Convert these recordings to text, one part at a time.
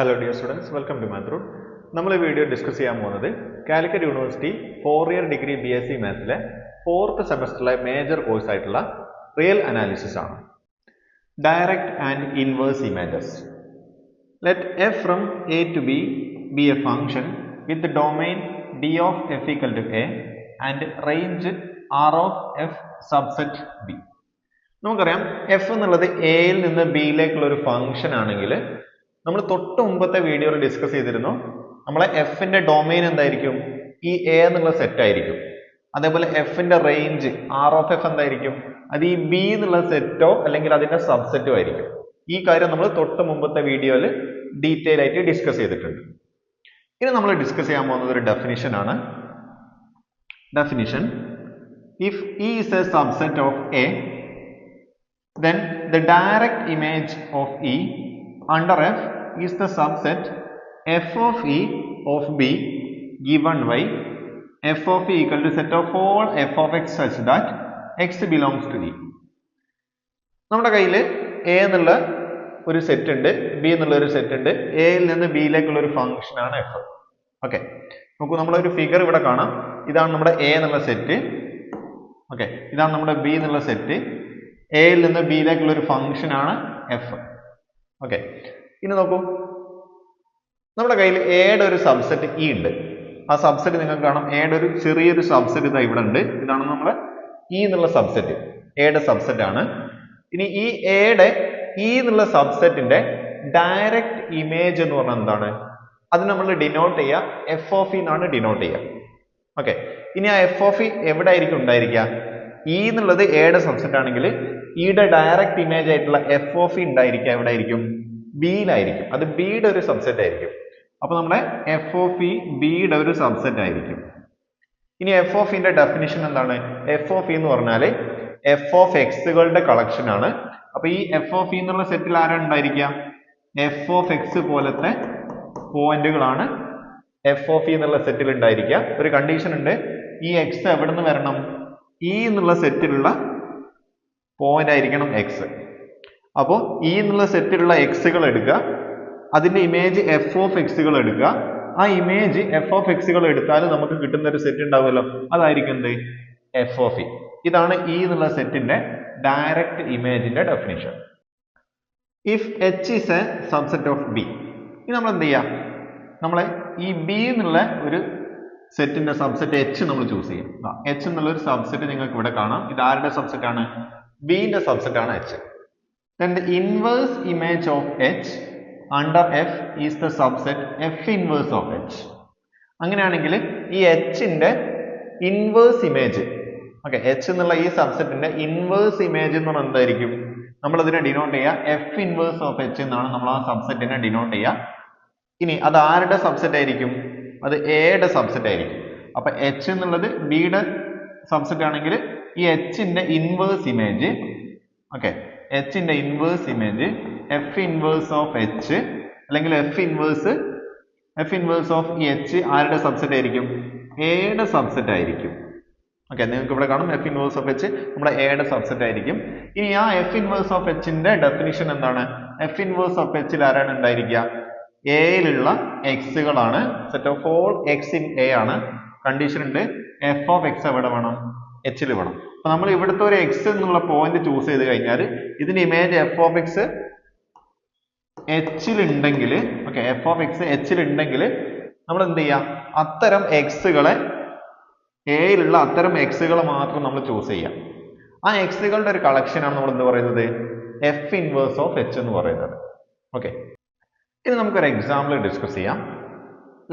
Hello dear students welcome to മാത്രൂർ നമ്മൾ ഈ video discuss ചെയ്യാൻ പോകുന്നത് Calicut university four year degree B S C മാത്സിലെ fourth സെമസ്റ്ററിലെ major course ആയിട്ടുള്ള റിയൽ അനാലിസിസ് ആണ്. Direct and inverse images let f from A to B be a function with domain D of f equal to A and range R of f subset B നമുക്കറിയാം F എന്നുള്ളത് എയിൽ നിന്ന് ബിയിലേക്കുള്ള ഒരു function ആണെങ്കിൽ നമ്മൾ തൊട്ട് മുമ്പത്തെ വീഡിയോയിൽ ഡിസ്കസ് ചെയ്തിരുന്നു നമ്മളെ എഫിന്റെ ഡൊമൈൻ എന്തായിരിക്കും? ഈ എ എന്നുള്ള സെറ്റ് ആയിരിക്കും. അതേപോലെ എഫിന്റെ റേഞ്ച് ആർ ഓഫ് എഫ് എന്തായിരിക്കും? അത് ഈ ബി എന്നുള്ള സെറ്റോ അല്ലെങ്കിൽ അതിന്റെ സബ്സെറ്റോ ആയിരിക്കും. ഈ കാര്യം നമ്മൾ തൊട്ട് മുമ്പത്തെ വീഡിയോയിൽ ഡീറ്റെയിൽ ആയിട്ട് ഡിസ്കസ് ചെയ്തിട്ടുണ്ട്. ഇനി നമ്മൾ ഡിസ്കസ് ചെയ്യാൻ പോകുന്നത് ഒരു ഡെഫിനിഷൻ ആണ്. Definition if E a subset of A then the direct image of E under F is the subset f of E of B given by f of E equal to set of all f of x such that x belongs to E. നമ്മുടെ കയ്യിൽ A എന്നുള്ള ഒരു set ഉണ്ട് B എന്നുള്ള ഒരു set ഉണ്ട്. എയിൽ നിന്ന് ബിയിലേക്കുള്ള ഒരു ഫംഗ്ഷൻ ആണ് എഫ് ഓക്കെ നോക്കൂ നമ്മളൊരു ഫിഗർ ഇവിടെ കാണാം. ഇതാണ് നമ്മുടെ എ എന്നുള്ള സെറ്റ് ഓക്കെ ഇതാണ് നമ്മുടെ ബി എന്നുള്ള സെറ്റ് എയിൽ നിന്ന് ബിയിലേക്കുള്ള ഒരു ഫംഗ്ഷൻ ആണ് എഫ് ഓക്കെ ഇനി നോക്കൂ. നമ്മുടെ കയ്യിൽ എയുടെ ഒരു സബ്സെറ്റ് ഇ ഉണ്ട്. ആ സബ്സെറ്റ് നിങ്ങൾക്ക് കാണാം. എയുടെ ഒരു ചെറിയൊരു സബ്സെറ്റ് ഇതാ ഇവിടെ ഉണ്ട്. ഇതാണ് നമ്മുടെ ഇ എന്നുള്ള സബ്സെറ്റ് എയുടെ സബ്സെറ്റ് ആണ്. ഇനി ഈ എയുടെ ഇ എന്നുള്ള സബ്സെറ്റിന്റെ ഡയറക്റ്റ് ഇമേജ് എന്ന് പറഞ്ഞാൽ എന്താണ്? അത് നമ്മൾ ഡിനോട്ട് ചെയ്യുക. എഫ് ഓഫ് എന്നാണ് ഡിനോട്ട് ചെയ്യുക. ഓക്കെ ഇനി ആ എഫ് ഓഫ് ഇ എവിടെ ആയിരിക്കും ഉണ്ടായിരിക്കുക? ഇ എന്നുള്ളത് എയുടെ സബ്സെറ്റ് ആണെങ്കിൽ ഇയുടെ ഡയറക്റ്റ് ഇമേജ് ആയിട്ടുള്ള എഫ് ഓഫ് ഇ എവിടെ ആയിരിക്കും ബിയിലായിരിക്കും അത് ബിയുടെ ഒരു സബ്സെറ്റ് ആയിരിക്കും. അപ്പോൾ നമ്മുടെ എഫ് ഓഫ് ഇ ബിയുടെ ഒരു സബ്സെറ്റ് ആയിരിക്കും. ഇനി എഫ് ഓഫ് ഡെഫിനിഷൻ എന്താണ്? എഫ് ഓഫ് ഇ എന്ന് പറഞ്ഞാൽ എഫ് ഓഫ് എക്സുകളുടെ കളക്ഷൻ ആണ്. അപ്പൊ ഈ എഫ് ഓഫ് ഇ എന്നുള്ള സെറ്റിൽ ആരാണ് ഉണ്ടായിരിക്കുക? എഫ് ഓഫ് എക്സ് പോലത്തെ പോയിന്റുകളാണ് എഫ് ഓഫ് ഇ എന്നുള്ള സെറ്റിൽ ഉണ്ടായിരിക്കുക. ഒരു കണ്ടീഷൻ ഉണ്ട്. ഈ എക്സ് എവിടെ നിന്ന് വരണം? ഇ എന്നുള്ള സെറ്റിലുള്ള പോയിന്റ് ആയിരിക്കണം എക്സ് അപ്പോൾ ഈ എന്നുള്ള സെറ്റിലുള്ള എക്സുകൾ എടുക്കുക. അതിന്റെ ഇമേജ് എഫ് ഓഫ് എക്സുകൾ എടുക്കുക. ആ ഇമേജ് എഫ് ഓഫ് എക്സുകൾ എടുത്താൽ നമുക്ക് കിട്ടുന്ന ഒരു സെറ്റ് ഉണ്ടാവുമല്ലോ. അതായിരിക്കും എന്ത്? എഫ് ഓഫ് ഇ ഇതാണ് ഇ എന്നുള്ള സെറ്റിന്റെ direct ഇമേജിന്റെ definition if H is a subset of B ഇനി നമ്മൾ എന്ത് ചെയ്യാം? നമ്മളെ ഈ ബി എന്നുള്ള ഒരു സെറ്റിന്റെ സബ്സെറ്റ് എച്ച് നമ്മൾ ചൂസ് ചെയ്യും. എച്ച് എന്നുള്ള ഒരു സബ്സെറ്റ് നിങ്ങൾക്ക് ഇവിടെ കാണാം. ഇത് ആരുടെ സബ്സെറ്റ് ആണ്? ബിന്റെ സബ്സെറ്റ് ആണ് H then the inverse image of h under f is the subset f inverse of h. അങ്ങനെയാണെങ്കിൽ ഈ എച്ചിന്റെ ഇൻവേഴ്സ് ഇമേജ് ഓക്കെ എച്ച് എന്നുള്ള ഈ സബ്സെറ്റിന്റെ ഇൻവേഴ്സ് ഇമേജ് എന്ന് പറഞ്ഞാൽ എന്തായിരിക്കും? നമ്മൾ അതിനെ ഡിനോട്ട് ചെയ്യുക എഫ് ഇൻവേഴ്സ് ഓഫ് എച്ച് എന്നാണ് നമ്മൾ ആ സബ്സെറ്റിനെ ഡിനോട്ട് ചെയ്യുക. ഇനി അത് ആരുടെ സബ്സെറ്റ് ആയിരിക്കും? അത് എയുടെ സബ്സെറ്റ് ആയിരിക്കും. അപ്പൊ എച്ച് എന്നുള്ളത് ബിയുടെ സബ്സെറ്റ് ആണെങ്കിൽ ഈ എച്ചിന്റെ inverse image okay എച്ചിന്റെ inverse image f inverse of H അല്ലെങ്കിൽ f inverse f inverse of ഈ എച്ച് ആരുടെ സബ്സെറ്റ് ആയിരിക്കും? എയുടെ സബ്സെറ്റ് ആയിരിക്കും. ഓക്കെ നിങ്ങൾക്ക് ഇവിടെ കാണും എഫ് ഇൻവേഴ്സ് ഓഫ് എച്ച് നമ്മുടെ എയുടെ സബ്സെറ്റ് ആയിരിക്കും. ഇനി ആ എഫ് ഇൻവേഴ്സ് ഓഫ് എച്ചിന്റെ ഡെഫിനിഷൻ എന്താണ്? എഫ് ഇൻവേഴ്സ് ഓഫ് എച്ചിൽ ആരാണ് ഉണ്ടായിരിക്കുക? എയിലുള്ള എക്സുകളാണ് set of all x in A ആണ്. കണ്ടീഷൻ ഉണ്ട്. എഫ് ഓഫ് എക്സ് എവിടെ വേണം? എച്ചിൽ വേണം. അപ്പൊ നമ്മൾ ഇവിടുത്തെ ഒരു എക്സ് എന്നുള്ള പോയിന്റ് ചൂസ് ചെയ്ത് കഴിഞ്ഞാൽ ഇതിന്റെ ഇമേജ് എഫ് ഓഫ് എക്സ് എച്ചിൽ ഉണ്ടെങ്കിൽ ഓക്കെ എഫ് ഓഫ് എക്സ് എച്ചിൽ ഉണ്ടെങ്കിൽ നമ്മൾ എന്ത് ചെയ്യാം? അത്തരം എക്സുകളെ എയിലുള്ള അത്തരം എക്സുകൾ മാത്രം നമ്മൾ ചൂസ് ചെയ്യാം. ആ എക്സുകളുടെ ഒരു കളക്ഷനാണ് നമ്മൾ എന്ത് പറയുന്നത്? എഫ് ഇൻവേഴ്സ് ഓഫ് എച്ച് എന്ന് പറയുന്നത്. ഓക്കെ ഇനി നമുക്കൊരു എക്സാമ്പിൾ ഡിസ്കസ് ചെയ്യാം.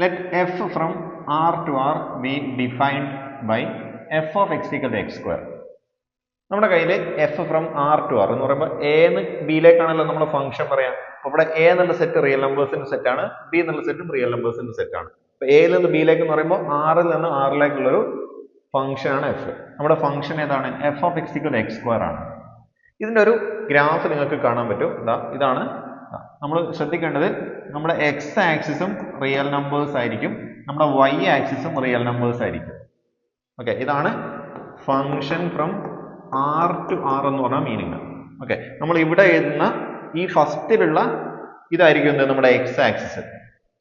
Let f from R to R be defined by f of x equal x square നമ്മുടെ കയ്യിൽ f from R to R എന്ന് പറയുമ്പോൾ എന്ന് ബിയിലേക്കാണല്ലോ നമ്മൾ ഫംഗ്ഷൻ പറയാം. അപ്പൊ ഇവിടെ എ എന്നുള്ള സെറ്റ് റിയൽ നമ്പേഴ്സിന്റെ സെറ്റ് ആണ്. ബി എന്നുള്ള സെറ്റും റിയൽ നമ്പേഴ്സിന്റെ സെറ്റ് ആണ്. അപ്പൊ എയിൽ നിന്ന് ബിയിലേക്ക് എന്ന് പറയുമ്പോൾ ആറിൽ നിന്ന് ആറിലേക്കുള്ള ഒരു ഫംഗ്ഷൻ ആണ് എഫ് നമ്മുടെ ഫംഗ്ഷൻ ഏതാണ്? F of x equal x square ആണ്. ഇതിന്റെ ഒരു ഗ്രാഫ് നിങ്ങൾക്ക് കാണാൻ പറ്റും. ഇതാ ഇതാണ്. നമ്മൾ ശ്രദ്ധിക്കേണ്ടത് നമ്മുടെ എക്സ് ആക്സിസും റിയൽ നമ്പേഴ്സ് ആയിരിക്കും. നമ്മുടെ വൈ ആക്സിസും റിയൽ നമ്പേഴ്സ് ആയിരിക്കും. ഓക്കെ ഇതാണ് function from R to R എന്ന് പറഞ്ഞ മീനിങ് ഓക്കെ നമ്മൾ ഇവിടെ എഴുതുന്ന ഈ ഫസ്റ്റിലുള്ള ഇതായിരിക്കും എന്ത്? നമ്മുടെ എക്സ് ആക്സിസ്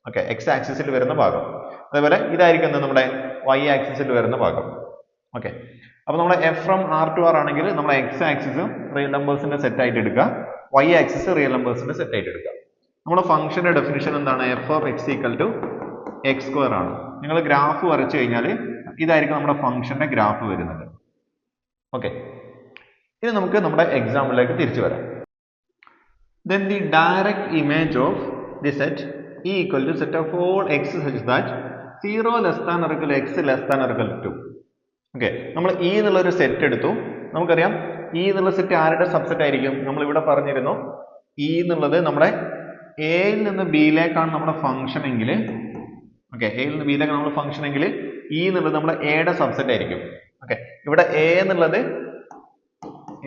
ഓക്കെ എക്സ് ആക്സിസിൽ വരുന്ന ഭാഗം. അതേപോലെ ഇതായിരിക്കും എന്ത്? നമ്മുടെ വൈ ആക്സിസിൽ വരുന്ന ഭാഗം. ഓക്കെ അപ്പോൾ നമ്മൾ f from R to R ആണെങ്കിൽ നമ്മുടെ എക്സ് ആക്സിസും റിയൽ നമ്പേഴ്സിന്റെ സെറ്റ് ആയിട്ട് എടുക്കുക. വൈ ആക്സിസ് റിയൽ നമ്പേഴ്സിന്റെ സെറ്റ് ആയിട്ട് എടുക്കുക. നമ്മുടെ ഫംഗ്ഷന്റെ ഡെഫിനിഷൻ എന്താണ്? F of x equal to x square ആണ്. നിങ്ങൾ ഗ്രാഫ് വരച്ചു കഴിഞ്ഞാൽ ഇതായിരിക്കും നമ്മുടെ ഫംഗ്ഷന്റെ ഗ്രാഫ് വരുന്നത്. ഓക്കെ ഇനി നമുക്ക് നമ്മുടെ എക്സാമ്പിളിലേക്ക് തിരിച്ചു വരാം. Then the direct image of the set E of all x such that 0 less than or equal to x less than or equal to okay നമ്മൾ ഇ എന്നുള്ള ഒരു സെറ്റ് എടുത്തു. നമുക്കറിയാം ഇ എന്നുള്ള സെറ്റ് ആരുടെ സബ്സെറ്റ് ആയിരിക്കും? നമ്മൾ ഇവിടെ പറഞ്ഞിരുന്നു ഇ എന്നുള്ളത് നമ്മുടെ എയിൽ നിന്ന് ബിയിലേക്കാണ് നമ്മുടെ ഫംഗ്ഷൻ എങ്കിൽ ഓക്കെ എയിൽ നിന്ന് ബിയിലേക്ക് നമ്മൾ ഫംഗ്ഷൻ എങ്കിൽ ഇ എന്നുള്ളത് നമ്മുടെ എയുടെ സബ്സെറ്റ് ആയിരിക്കും. ഓക്കെ ഇവിടെ എ എന്നുള്ളത്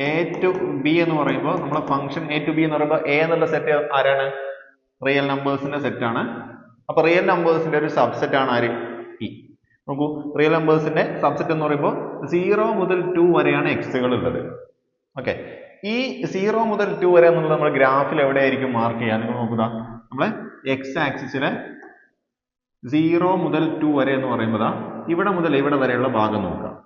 എ ടു ബി എന്ന് പറയുമ്പോൾ നമ്മുടെ ഫംഗ്ഷൻ എ ടു ബി എന്ന് പറയുമ്പോൾ എ എന്നുള്ള സെറ്റ് ആരാണ്? റിയൽ നമ്പേഴ്സിന്റെ സെറ്റ് ആണ്. അപ്പൊ റിയൽ നമ്പേഴ്സിന്റെ ഒരു സബ്സെറ്റ് ആണ് ആര്? ഇ നോക്കൂ റിയൽ നമ്പേഴ്സിന്റെ സബ്സെറ്റ് എന്ന് പറയുമ്പോൾ സീറോ മുതൽ ടു വരെയാണ് എക്സുകൾ ഉള്ളത് ഓക്കെ ഈ സീറോ മുതൽ ടു വരെ എന്നുള്ളത് നമ്മുടെ ഗ്രാഫിൽ എവിടെയായിരിക്കും മാർക്ക് ചെയ്യുക നിങ്ങൾ നോക്കുക. നമ്മളെ എക്സ് ആക്സിസിലെ സീറോ മുതൽ ടു വരെ എന്ന് പറയുമ്പോൾ ഇവിടെ മുതൽ ഇവിടെ വരെയുള്ള ഭാഗം നോക്കാം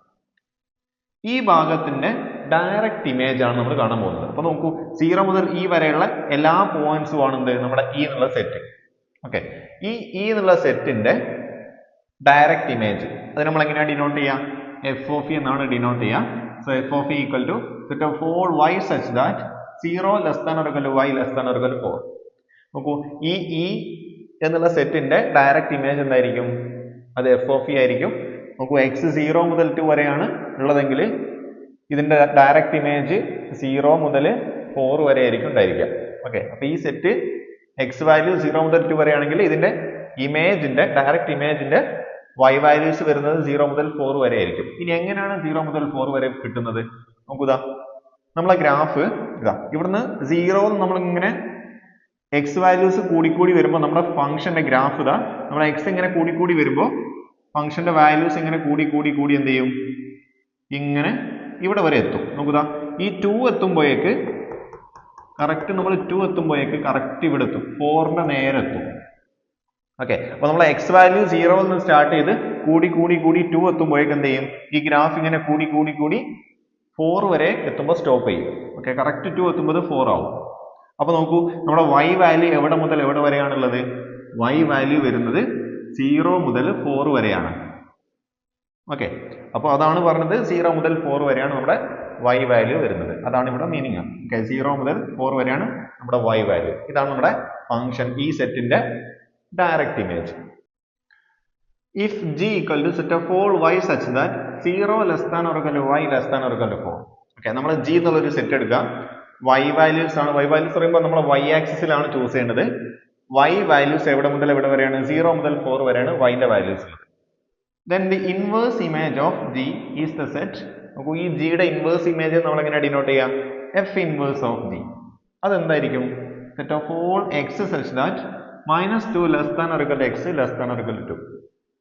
ഈ ഭാഗത്തിന്റെ ഡയറക്റ്റ് ഇമേജ് ആണ് നമ്മൾ കാണാൻ പോകുന്നത്. അപ്പൊ നോക്കൂ സീറോ മുതൽ ഈ വരെയുള്ള എല്ലാ പോയിന്റ്സും ആണ് എന്ത് നമ്മുടെ ഇ എന്നുള്ള സെറ്റ് ഓക്കെ ഈ ഇ എന്നുള്ള സെറ്റിന്റെ ഡയറക്റ്റ് ഇമേജ് അത് നമ്മൾ എങ്ങനെയാണ് ഡിനോട്ട് ചെയ്യുക? എഫ് ഓഫ് ഇ എന്നാണ് ഡിനോട്ട് ചെയ്യുക. So f of E equal to set of for y such that zero less than or equal y less than or equal four നോക്കൂ ഈ ഇ എന്നുള്ള സെറ്റിന്റെ ഡയറക്റ്റ് ഇമേജ് എന്തായിരിക്കും? അത് F of E ആയിരിക്കും. നോക്കൂ എക്സ് സീറോ മുതൽ to വരെയാണ് ഉള്ളതെങ്കിൽ ഇതിന്റെ ഡയറക്റ്റ് ഇമേജ് സീറോ മുതൽ ഫോർ വരെ ആയിരിക്കും ഉണ്ടായിരിക്കുക. ഓക്കെ അപ്പൊ ഈ സെറ്റ് എക്സ് വാല്യൂ സീറോ മുതൽ ടു വരെയാണെങ്കിൽ ഇതിന്റെ ഇമേജിന്റെ ഡയറക്റ്റ് ഇമേജിന്റെ വൈ വാല്യൂസ് വരുന്നത് സീറോ മുതൽ ഫോർ വരെ ആയിരിക്കും. ഇനി എങ്ങനെയാണ് സീറോ മുതൽ ഫോർ വരെ കിട്ടുന്നത്? നോക്കുക നമ്മളെ ഗ്രാഫ് ഇതാ ഇവിടുന്ന് സീറോ നമ്മൾ ഇങ്ങനെ എക്സ് വാല്യൂസ് കൂടിക്കൂടി വരുമ്പോൾ നമ്മുടെ ഫംഗ്ഷന്റെ ഗ്രാഫ് ഇതാ. നമ്മുടെ എക്സ് ഇങ്ങനെ കൂടിക്കൂടി വരുമ്പോൾ ഫംഗ്ഷന്റെ വാല്യൂസ് ഇങ്ങനെ കൂടി കൂടി കൂടി എന്ത് ചെയ്യും? ഇങ്ങനെ ഇവിടെ വരെ എത്തും. നോക്കുക ഈ ടു എത്തുമ്പോഴേക്ക് കറക്റ്റ് നമ്മൾ ടു എത്തുമ്പോഴേക്ക് കറക്റ്റ് ഇവിടെ എത്തും. ഫോറിന്റെ നേരെ എത്തും. ഓക്കെ അപ്പൊ നമ്മൾ എക്സ് വാല്യൂ സീറോയിൽ നിന്ന് സ്റ്റാർട്ട് ചെയ്ത് കൂടി കൂടി കൂടി ടു എത്തുമ്പോഴേക്ക് എന്ത് ചെയ്യും? ഈ ഗ്രാഫ് ഇങ്ങനെ കൂടി കൂടി കൂടി ഫോർ വരെ എത്തുമ്പോൾ സ്റ്റോപ്പ് ചെയ്യും. ഓക്കെ കറക്റ്റ് ടു എത്തുമ്പോൾ ഫോർ ആവും. അപ്പൊ നോക്കൂ നമ്മുടെ y വാല്യൂ എവിടെ മുതൽ എവിടെ വരെയാണുള്ളത്? y വാല്യൂ വരുന്നത് സീറോ മുതൽ ഫോർ വരെയാണ്. ഓക്കെ അപ്പോൾ അതാണ് പറഞ്ഞത് സീറോ മുതൽ ഫോർ വരെയാണ് നമ്മുടെ y വാല്യൂ വരുന്നത്. അതാണ് ഇവിടെ മീനിങ് ഓക്കെ സീറോ മുതൽ ഫോർ വരെയാണ് നമ്മുടെ y വാല്യൂ ഇതാണ് നമ്മുടെ ഫംഗ്ഷൻ ഈ സെറ്റിന്റെ direct image if G equal to set of all y such that zero less than or equal y less than or equal four okay നമ്മൾ G എന്നുള്ളൊരു set എടുക്കുക വൈ വാല്യൂസ് ആണ്. y values പറയുമ്പോൾ നമ്മൾ y ആക്സിസിലാണ് choose ചെയ്യേണ്ടത്. y values എവിടെ മുതൽ എവിടെ വരെയാണ്? സീറോ മുതൽ ഫോർ വരെയാണ് y വാല്യൂസ് ഉള്ളത്. Then the inverse image of G is the set നോക്കൂ ഈ g ജിയുടെ ഇൻവേഴ്സ് ഇമേജ് നമ്മൾ എങ്ങനെ ഡിനോട്ട് ചെയ്യാം? F inverse of G അതെന്തായിരിക്കും? Set of all x such that minus two less than than x less than or equal two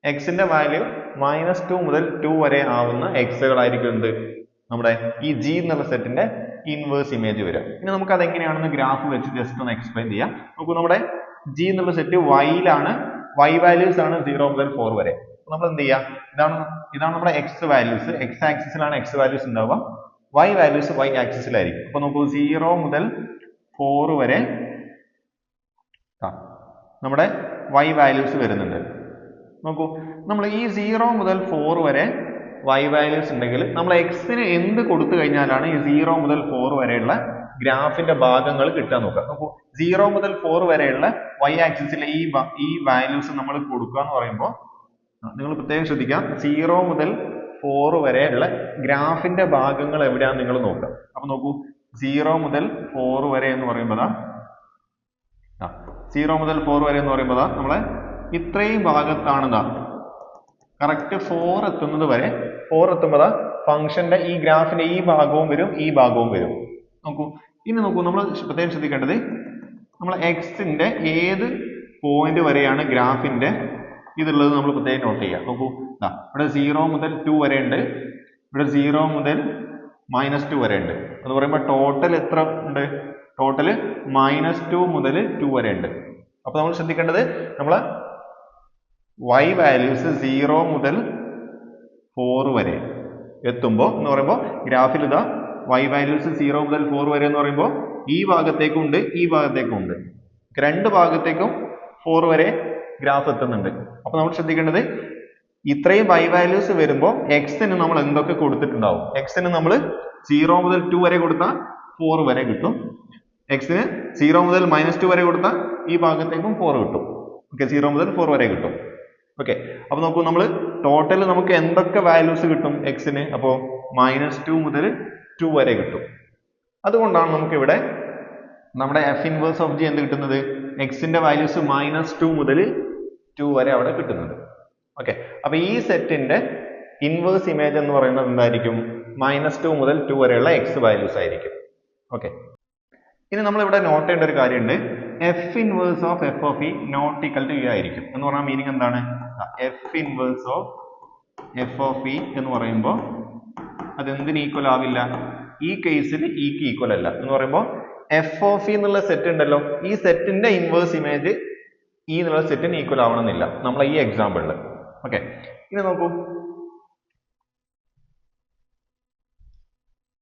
എക്സിന്റെ value minus two മുതൽ two വരെ ആവുന്ന എക്സുകളായിരിക്കും എന്ത്? നമ്മുടെ ഈ ജി എന്നുള്ള സെറ്റിന്റെ ഇൻവേഴ്സ് ഇമേജ് വരിക ഇനി നമുക്ക് അതെങ്ങനെയാണെന്ന് ഗ്രാഫ് വെച്ച് ജസ്റ്റ് ഒന്ന് എക്സ്പ്ലെയിൻ ചെയ്യാം. നമുക്ക് നമ്മുടെ ജി എന്നുള്ള സെറ്റ് വൈയിലാണ് വൈ വാല്യൂസ് ആണ് സീറോ മുതൽ ഫോർ വരെ. നമ്മൾ എന്ത് ചെയ്യാം? ഇതാണ് ഇതാണ് നമ്മുടെ എക്സ് വാല്യൂസ് എക്സ് ആക്സിസിലാണ് എക്സ് വാല്യൂസ് ഉണ്ടാവുക. വൈ വാല്യൂസ് വൈ ആക്സിസിലായിരിക്കും അപ്പൊ നമുക്ക് സീറോ മുതൽ ഫോർ വരെ നമ്മുടെ വൈ വാല്യൂസ് വരുന്നുണ്ട്. നോക്കൂ നമ്മൾ ഈ സീറോ മുതൽ ഫോർ വരെ വൈ വാല്യൂസ് ഉണ്ടെങ്കിൽ നമ്മൾ എക്സിന് എന്ത് കൊടുത്തു കഴിഞ്ഞാലാണ് ഈ സീറോ മുതൽ ഫോർ വരെയുള്ള ഗ്രാഫിന്റെ ഭാഗങ്ങൾ കിട്ടാൻ നോക്കുക. നോക്കൂ സീറോ മുതൽ ഫോർ വരെയുള്ള വൈ ആക്സിസിലെ ഈ ഈ വാല്യൂസ് നമ്മൾ കൊടുക്കുക എന്ന് പറയുമ്പോൾ നിങ്ങൾ പ്രത്യേകം ശ്രദ്ധിക്കാം സീറോ മുതൽ ഫോർ വരെയുള്ള ഗ്രാഫിന്റെ ഭാഗങ്ങൾ എവിടെയാന്ന് നിങ്ങൾ നോക്കുക. അപ്പൊ നോക്കൂ സീറോ മുതൽ ഫോർ വരെ എന്ന് പറയുമ്പോൾ സീറോ മുതൽ ഫോർ വരെ എന്ന് പറയുമ്പോൾ നമ്മളെ ഇത്രയും ഭാഗത്താണെന്താ കറക്റ്റ് ഫോർ എത്തുന്നത് വരെ ഫോർ എത്തുമ്പോൾ ഫംഗ്ഷന്റെ ഈ ഗ്രാഫിന്റെ ഈ ഭാഗവും വരും ഈ ഭാഗവും വരും. നോക്കൂ. ഇനി നോക്കൂ നമ്മൾ പ്രത്യേകം ശ്രദ്ധിക്കേണ്ടത് നമ്മൾ എക്സിന്റെ ഏത് പോയിന്റ് വരെയാണ് ഗ്രാഫിന്റെ ഇതുള്ളത് നമ്മൾ പ്രത്യേകം നോട്ട് ചെയ്യുക. നോക്കൂ ഇവിടെ സീറോ മുതൽ ടു വരെ ഉണ്ട്. ഇവിടെ സീറോ മുതൽ മൈനസ് ടു വരെ ഉണ്ട്. എന്ന് പറയുമ്പോൾ ടോട്ടൽ എത്ര ഉണ്ട്? ടോട്ടൽ മൈനസ് ടു മുതൽ ടു വരെ ഉണ്ട്. അപ്പൊ നമ്മൾ ശ്രദ്ധിക്കേണ്ടത് നമ്മൾ y വാല്യൂസ് സീറോ മുതൽ ഫോർ വരെ എത്തുമ്പോൾ എന്ന് പറയുമ്പോൾ ഗ്രാഫിൽ ഇതാ വൈ വാല്യൂസ് സീറോ മുതൽ ഫോർ വരെ എന്ന് പറയുമ്പോൾ ഈ ഭാഗത്തേക്കും ഉണ്ട് ഈ ഭാഗത്തേക്കും ഉണ്ട് രണ്ട് ഭാഗത്തേക്കും ഫോർ വരെ ഗ്രാഫ് എത്തുന്നുണ്ട്. അപ്പൊ നമ്മൾ ശ്രദ്ധിക്കേണ്ടത് ഇത്രയും വൈ വാല്യൂസ് വരുമ്പോൾ എക്സിന് നമ്മൾ എന്തൊക്കെ കൊടുത്തിട്ടുണ്ടാവും? എക്സിന് നമ്മൾ സീറോ മുതൽ ടു വരെ കൊടുത്താൽ ഫോർ വരെ കിട്ടും. എക്സിന് സീറോ മുതൽ മൈനസ് ടു വരെ കൊടുത്താൽ ഈ ഭാഗത്തേക്കും ഫോർ കിട്ടും. ഓക്കെ സീറോ മുതൽ ഫോർ വരെ കിട്ടും. ഓക്കെ അപ്പൊ നോക്കൂ നമ്മൾ ടോട്ടൽ നമുക്ക് എന്തൊക്കെ വാല്യൂസ് കിട്ടും എക്സിന് അപ്പോൾ മൈനസ് ടു മുതൽ ടു വരെ കിട്ടും. അതുകൊണ്ടാണ് നമുക്ക് ഇവിടെ നമ്മുടെ എഫ് ഇൻവേഴ്സ് ഓഫ് ജി എന്ത് കിട്ടുന്നത്? എക്സിന്റെ വാല്യൂസ് മൈനസ് ടു മുതൽ ടു വരെ അവിടെ കിട്ടുന്നത്. ഓക്കെ അപ്പൊ ഈ സെറ്റിന്റെ ഇൻവേഴ്സ് ഇമേജ് എന്ന് പറയുന്നത് എന്തായിരിക്കും? മൈനസ് ടു മുതൽ ടു വരെയുള്ള എക്സ് വാല്യൂസ് ആയിരിക്കും. ഓക്കെ ഇനി നമ്മൾ ഇവിടെ നോട്ട് ചെയ്യേണ്ട ഒരു കാര്യമുണ്ട്. F inverse of f of E not equal to U ആയിരിക്കും. എന്ന് പറഞ്ഞാൽ മീനിങ് എന്താണ്? F inverse of f of E എന്ന് പറയുമ്പോൾ അത് എന്തിന് ഈക്വൽ ആവില്ല? ഈ കേസിൽ ഇക്ക് ഈക്വൽ അല്ല. എന്ന് പറയുമ്പോൾ എഫ് ഓഫ് ഇ എന്നുള്ള സെറ്റ് ഉണ്ടല്ലോ. ഈ സെറ്റിന്റെ ഇൻവേഴ്സ് ഇമേജ് ഈ എന്നുള്ള സെറ്റിന് ഈക്വൽ ആവണമെന്നില്ല. നമ്മൾ ഈ എക്സാമ്പിളിൽ ഓക്കെ ഇനി നോക്കൂ.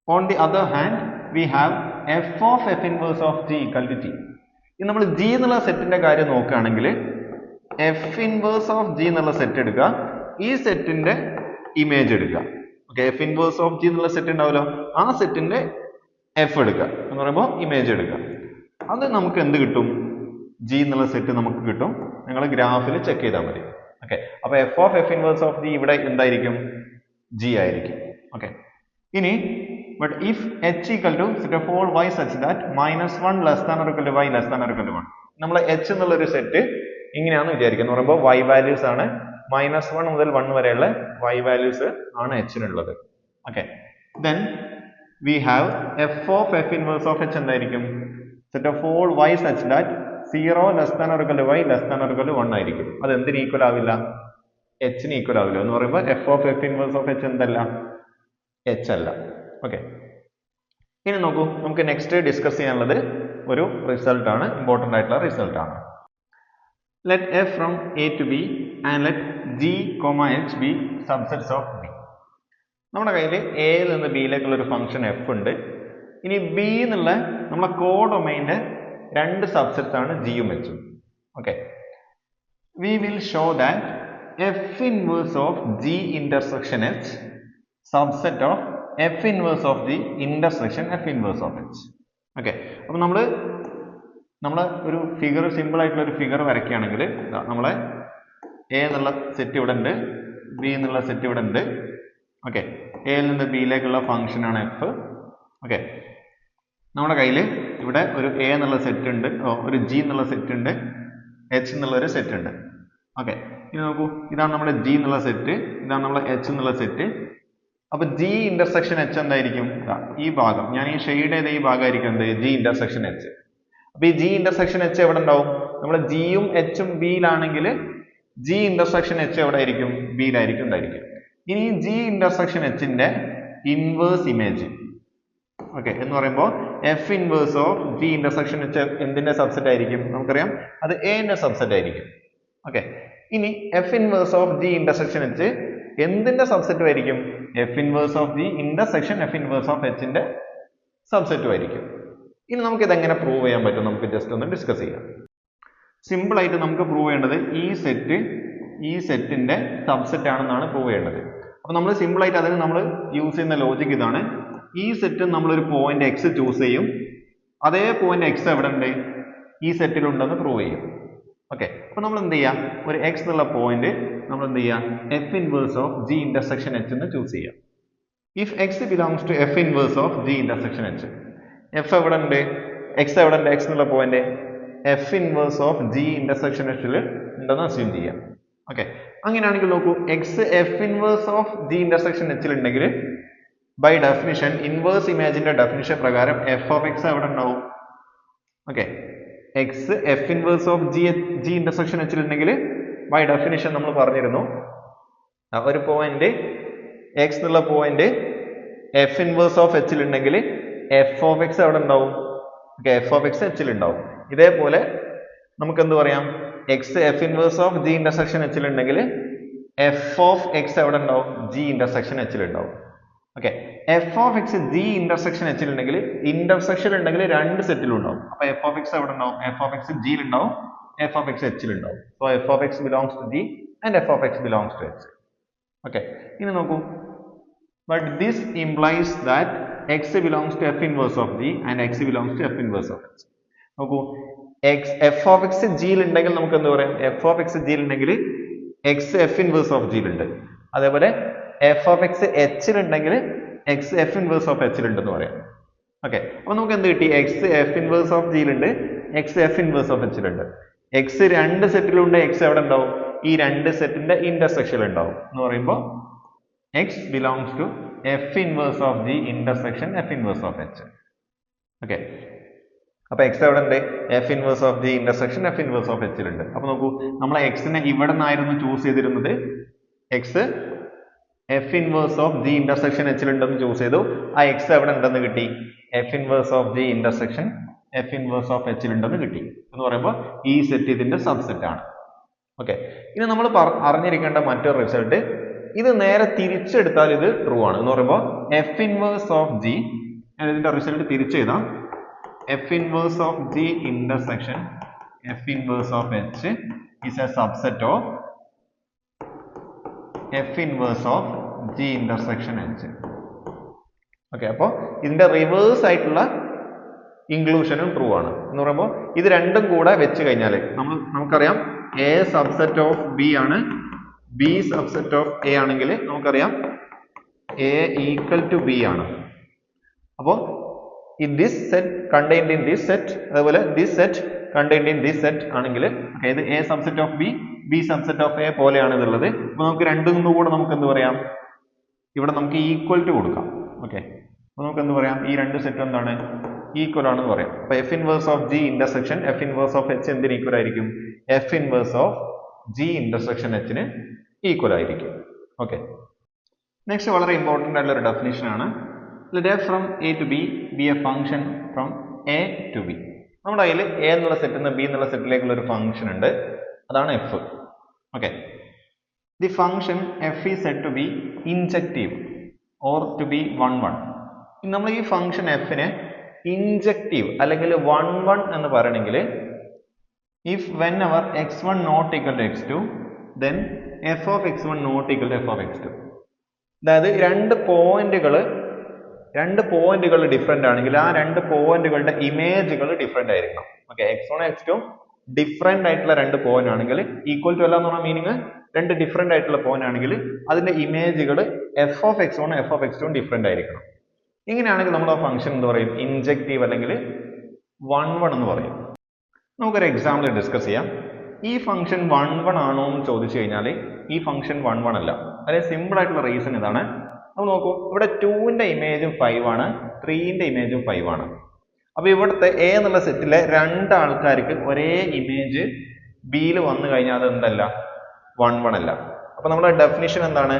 On the other hand we have f of f inverse of G equal to T ഇനി നമ്മൾ ജി എന്നുള്ള സെറ്റിന്റെ കാര്യം നോക്കുകയാണെങ്കിൽ എഫ് ഇൻവേഴ്സ് ഓഫ് ജി എന്നുള്ള സെറ്റ് എടുക്കുക. ഈ സെറ്റിന്റെ ഇമേജ് എടുക്കുക. Okay f inverse of G എന്നുള്ള സെറ്റ് ഉണ്ടാവുമല്ലോ. ആ സെറ്റിന്റെ എഫ് എടുക്കുക. എന്ന് പറയുമ്പോൾ ഇമേജ് എടുക്കുക. അത് നമുക്ക് എന്ത് കിട്ടും? ജി എന്നുള്ള സെറ്റ് നമുക്ക് കിട്ടും. നിങ്ങൾ ഗ്രാഫിൽ ചെക്ക് ചെയ്താൽ മതി. ഓക്കെ അപ്പൊ f of f inverse of G ഇവിടെ എന്തായിരിക്കും? ജി ആയിരിക്കും. ഓക്കെ ഇനി but if H equal to set of all y such that minus one less than equal to y less than equal to one നമ്മൾ H എന്നുള്ള ഒരു set ഇങ്ങനെയാണെന്ന് വിചാരിക്കുക എന്ന് പറയുമ്പോൾ വൈ വാല്യൂസ് ആണ് മൈനസ് വൺ മുതൽ വൺ വരെയുള്ള വൈ വാല്യൂസ് ആണ് എച്ചിനുള്ളത് okay then we have f of f inverse of H എന്തായിരിക്കും? Set of all y such that zero less than equal y less than equal one ആയിരിക്കും. അത് എന്തിന് equal ആവില്ല? എച്ചിന് equal ആവില്ല. എന്ന് പറയുമ്പോൾ f of f inverse of H എന്തല്ല? H അല്ല. ഓക്കെ ഇനി നോക്കൂ നമുക്ക് നെക്സ്റ്റ് ഡിസ്കസ് ചെയ്യാനുള്ളത് ഒരു റിസൾട്ട് ആണ് ഇമ്പോർട്ടന്റ് ആയിട്ടുള്ള റിസൾട്ട് ആണ്. Let A from A to B and let G comma H be subsets of B നമ്മുടെ കയ്യിൽ എയിൽ നിന്ന് ബിയിലേക്കുള്ള ഒരു ഫംഗ്ഷൻ എഫ് ഉണ്ട്. ഇനി ബി എന്നുള്ള നമ്മളെ കോ ഡൊമൈന്റെ രണ്ട് സബ്സെറ്റ്സ് ആണ് ജിയും എച്ചും okay we will show that f inverse of G intersection H subset of f inverse of the intersection f inverse of H okay അപ്പോൾ നമ്മൾ നമ്മൾ ഒരു ഫിഗർ സിമ്പിൾ ആയിട്ടുള്ള ഒരു ഫിഗർ വരയ്ക്കുകയാണെങ്കിൽ നമ്മളെ എ എന്നുള്ള സെറ്റ് ഇവിടെ ഉണ്ട് ബി എന്നുള്ള സെറ്റ് ഇവിടെ ഉണ്ട്. ഓക്കെ എയിൽ നിന്ന് ബിയിലേക്കുള്ള ഫംഗ്ഷൻ ആണ് എഫ് ഓക്കെ നമ്മുടെ കയ്യിൽ ഇവിടെ ഒരു എ എന്നുള്ള സെറ്റ് ഉണ്ട് ഒരു ജി എന്നുള്ള സെറ്റ് ഉണ്ട് എച്ച് എന്നുള്ള ഒരു സെറ്റ് ഉണ്ട്. ഓക്കെ ഇനി നോക്കൂ. ഇതാണ് നമ്മുടെ ജി എന്നുള്ള സെറ്റ് ഇതാണ് നമ്മുടെ എച്ച് എന്നുള്ള സെറ്റ് അപ്പൊ ജി ഇന്റർസെക്ഷൻ എച്ച് എന്തായിരിക്കും? ഈ ഭാഗം. ഞാൻ ഈ ഷെയ്ഡ് ചെയ്ത ഈ ഭാഗമായിരിക്കും എന്ത്? ജി ഇന്റർസെക്ഷൻ എച്ച് അപ്പൊ ഈ ജി ഇന്റർസെക്ഷൻ എച്ച് എവിടെ ഉണ്ടാവും? നമ്മൾ ജിയും എച്ചും ബിയിലാണെങ്കിൽ ജി ഇന്റർസെക്ഷൻ എച്ച് എവിടെ ആയിരിക്കും ബിയിലായിരിക്കും ഉണ്ടായിരിക്കും. ഇനി ജി ഇന്റർസെക്ഷൻ എച്ചിന്റെ ഇൻവേഴ്സ് ഇമേജ് ഓക്കെ എന്ന് പറയുമ്പോൾ f inverse of G intersection H എന്തിന്റെ സബ്സെറ്റ് ആയിരിക്കും? നമുക്കറിയാം. അത് എന്റെ സബ്സെറ്റ് ആയിരിക്കും. ഓക്കെ ഇനി f inverse of G intersection H എന്തിന്റെ സബ്സെറ്റും ആയിരിക്കും? F inverse of G intersection f inverse of എച്ചിന്റെ സബ്സെറ്റും ആയിരിക്കും. ഇനി നമുക്ക് ഇതെങ്ങനെ പ്രൂവ് ചെയ്യാൻ പറ്റും? നമുക്ക് ജസ്റ്റ് ഒന്ന് ഡിസ്കസ് ചെയ്യാം. സിമ്പിൾ ആയിട്ട് നമുക്ക് പ്രൂവ് ചെയ്യേണ്ടത് ഈ സെറ്റ് ഈ സെറ്റിന്റെ സബ്സെറ്റ് ആണെന്നാണ് പ്രൂവ് ചെയ്യേണ്ടത്. അപ്പൊ നമ്മൾ സിമ്പിൾ ആയിട്ട് അതിന് നമ്മൾ യൂസ് ചെയ്യുന്ന ലോജിക് ഇതാണ്. ഈ സെറ്റ് നമ്മളൊരു പോയിന്റ് എക്സ് ചൂസ് ചെയ്യും. അതേ പോയിന്റ് എക്സ് എവിടെ ഉണ്ട് ഈ സെറ്റിൽ ഉണ്ടെന്ന് പ്രൂവ് ചെയ്യും. ഓക്കെ അപ്പോൾ നമ്മൾ എന്ത് ചെയ്യാം? ഒരു എക്സ് എന്നുള്ള പോയിന്റ് നമ്മൾ എന്ത് ചെയ്യാം? F inverse of G intersection H എന്ന് ചൂസ് ചെയ്യാം. If x belongs to f inverse of G intersection H f എവിടെ ഉണ്ട് എക്സ് എവിടെ ഉണ്ട് എക്സ് എന്നുള്ള point f inverse of G intersection എച്ചിൽ ഉണ്ടെന്ന് അസ്യൂം ചെയ്യാം. ഓക്കെ അങ്ങനെയാണെങ്കിൽ നോക്കൂ. X f inverse of G intersection എച്ചിൽ ഉണ്ടെങ്കിൽ ബൈ ഡെഫിനിഷൻ ഇൻവേഴ്സ് ഇമേജിന്റെ ഡെഫിനിഷൻ പ്രകാരം എഫ് ഓഫ് എക്സ് എവിടെ ഉണ്ടാവും okay x f inverse of G G intersection വെച്ചിട്ടുണ്ടെങ്കിൽ ബൈ ഡെഫിനിഷൻ നമ്മൾ പറഞ്ഞിരുന്നു. ഒരു പോയിന്റ് എക്സ് എന്നുള്ള പോയിന്റ് എഫ് ഇൻവേഴ്സ് ഓഫ് എച്ചിൽ ഉണ്ടെങ്കിൽ എഫ് ഓഫ് എക്സ് എവിടെ ഉണ്ടാവും ഓക്കെ എഫ് ഓഫ് എക്സ് എച്ചിൽ ഉണ്ടാവും ഇതേപോലെ നമുക്ക് എന്ത് പറയാം? X f inverse of g intersection എച്ചിൽ ഉണ്ടെങ്കിൽ എഫ് ഓഫ് എക്സ് എവിടെ ഉണ്ടാവും ജി ഇന്റർസെക്ഷൻ എച്ചിൽ ഉണ്ടാവും okay f of x g intersection എച്ചിൽ ഉണ്ടെങ്കിൽ ഇന്റർസെക്ഷൻ ഉണ്ടെങ്കിൽ രണ്ട് സെറ്റിലും ഉണ്ടാവും. അപ്പൊ എഫ് ഓഫ് എക്സ് എവിടെ ഉണ്ടാവും? എഫ് ഓഫ് എക്സ് ജിയിൽ ഉണ്ടാവും. എഫ് ഓഫ് എക്സ് എച്ചിൽ ഉണ്ടാവും. So f of x belongs to g and f of x belongs to h okay ഇനി നോക്കൂ. But this implies that x belongs to f inverse of g and x belongs to f inverse of h. നോക്കൂ. X f of x ജിയിൽ ഉണ്ടെങ്കിൽ നമുക്ക് എന്ത് പറയാം? F of x ജിയിൽ ഉണ്ടെങ്കിൽ എക്സ് എഫ് ഇൻവേഴ്സ് ഓഫ് ജിയിൽ ഉണ്ട്. അതേപോലെ എഫ് ഓഫ് എക്സ് എച്ചിലുണ്ടെങ്കിൽ എക്സ് എഫ് ഇൻവേഴ്സ് ഓഫ് എച്ചിലുണ്ടെന്ന് പറയാം. ഓക്കെ അപ്പൊ നമുക്ക് എന്ത് കിട്ടി? എക്സ് എഫ് ഇൻവേഴ്സ് ഓഫ് ജിയിലുണ്ട് എക്സ് എഫ് ഇൻവേഴ്സ് ഓഫ് എച്ചിലുണ്ട് എക്സ് രണ്ട് സെറ്റിലുണ്ട് എക്സ് എവിടെ ഉണ്ടാവും? ഈ രണ്ട് സെറ്റിന്റെ ഇന്റർസെക്ഷൻ ഉണ്ടാവും എന്ന് പറയുമ്പോൾ x belongs to f inverse of g intersection f inverse of h. Okay അപ്പൊ x എവിടെ ഉണ്ട് f inverse of g intersection f inverse of h ലുണ്ട്. അപ്പൊ നോക്കൂ നമ്മൾ x നെ ഇവിടെ നിന്നായിരുന്നു ചൂസ് ചെയ്തിരുന്നത്. x f inverse of the intersection h ഉണ്ടെന്ന് ചൂസ് ചെയ്തു. ആ എക്സ് എവിടെ ഉണ്ടെന്ന് കിട്ടി? F inverse of the intersection f inverse of h ഉണ്ടെന്ന് കിട്ടി. എന്ന് പറയുമ്പോൾ ഈ സെറ്റ് ഇതിന്റെ സബ്സെറ്റ് ആണ്. ഓക്കെ ഇനി നമ്മൾ അറിഞ്ഞിരിക്കേണ്ട മറ്റൊരു റിസൾട്ട് ഇത് നേരെ തിരിച്ചെടുത്താൽ ഇത് ട്രൂ ആണ്. എന്ന് പറയുമ്പോൾ എഫ് ഇൻവേഴ്സ് ഓഫ് ജി ഇതിന്റെ റിസൾട്ട് തിരിച്ചു ചെയ്താൽ f inverse of g intersection f inverse of h is a subset of f inverse of g intersection h okay അപ്പോൾ ഇതിന്റെ റിവേഴ്സ് ആയിട്ടുള്ള ഇൻക്ലൂഷനും ട്രൂ ആണ്. എന്ന് പറയുമ്പോൾ ഇത് രണ്ടും കൂടെ വെച്ച് കഴിഞ്ഞാൽ നമ്മൾ നമുക്കറിയാം എ സബ്സെറ്റ് ഓഫ് ബി ആണ്. ബി സബ്സെറ്റ് ഓഫ് എ ആണെങ്കിൽ നമുക്കറിയാം എ ഈക്വൽ ടു ബി ആണ്. അപ്പോൾ in this set contained in this set അതുപോലെ this set contained in this set ആണെങ്കിൽ ഇത് A subset of B B subset of A പോലെയാണ് ഇതുള്ളത്. അപ്പോൾ നമുക്ക് രണ്ടും കൂടെ നമുക്ക് എന്ത് പറയാം? ഇവിടെ നമുക്ക് ഈക്വൽ ടു കൊടുക്കാം. ഓക്കെ അപ്പോൾ നമുക്ക് എന്ത് പറയാം? ഈ രണ്ട് സെറ്റ് എന്താണ്? ഈക്വൽ ആണെന്ന് പറയാം. അപ്പോൾ f inverse of g intersection f inverse of h എന്തിന് ഈക്വൽ ആയിരിക്കും? F inverse of g intersection എച്ചിന് equal ആയിരിക്കും. ഓക്കെ നെക്സ്റ്റ് വളരെ ഇമ്പോർട്ടന്റ് ആയിട്ടുള്ള ഒരു ഡെഫിനേഷൻ ആണ്. Let from A to B be a function from A to B നമ്മുടെ കയ്യിൽ A എന്നുള്ള സെറ്റിൽ നിന്ന് ബി എന്നുള്ള സെറ്റിലേക്കുള്ള ഒരു ഫംഗ്ഷൻ ഉണ്ട്. അതാണ് f okay the function f is said to be injective or to be one one നമ്മൾ ഈ ഫംഗ്ഷൻ എഫിനെ ഇൻജക്റ്റീവ് അല്ലെങ്കിൽ വൺ വൺ എന്ന് പറയണമെങ്കിൽ if whenever x if whenever x1 not equal to x2 then f of x1 not equal to f of x2 അതായത് രണ്ട് പോയിന്റുകൾ രണ്ട് പോയിന്റുകൾ ഡിഫറെന്റ് ആണെങ്കിൽ ആ രണ്ട് പോയിന്റുകളുടെ ഇമേജുകൾ ഡിഫറെന്റ് ആയിരിക്കണം. Okay x one x two different ആയിട്ടുള്ള രണ്ട് പോയിന്റ് ആണെങ്കിൽ ഈക്വൽ ടു അല്ല എന്ന് പറഞ്ഞ മീനിങ് രണ്ട് ഡിഫറെന്റ് ആയിട്ടുള്ള പോയിന്റ് ആണെങ്കിൽ അതിന്റെ ഇമേജുകൾ f of x one f of x two different ആയിരിക്കണം. ഇങ്ങനെയാണെങ്കിൽ നമ്മൾ ആ ഫംഗ്ഷൻ എന്ത് പറയും? ഇൻജക്റ്റീവ് അല്ലെങ്കിൽ വൺ വൺ എന്ന് പറയും. നമുക്കൊരു എക്സാമ്പിൾ ഡിസ്കസ് ചെയ്യാം. ഈ ഫംഗ്ഷൻ വൺ വൺ ആണോ എന്ന് ചോദിച്ചു കഴിഞ്ഞാൽ ഈ ഫംഗ്ഷൻ വൺ വൺ അല്ല. അതായത് സിമ്പിൾ ആയിട്ടുള്ള റീസൺ ഇതാണ്. നമ്മൾ നോക്കൂ. ഇവിടെ ടൂവിന്റെ ഇമേജും ഫൈവ് ആണ് ത്രീന്റെ ഇമേജും ഫൈവ് ആണ്. അപ്പോൾ ഇവിടുത്തെ എ എന്നുള്ള സെറ്റിലെ രണ്ട് ആൾക്കാർക്ക് ഒരേ ഇമേജ് ബിയിൽ വന്നു കഴിഞ്ഞാൽ അത് എന്തല്ല വൺ വൺ അല്ല. അപ്പൊ നമ്മുടെ ഡെഫിനിഷൻ എന്താണ്?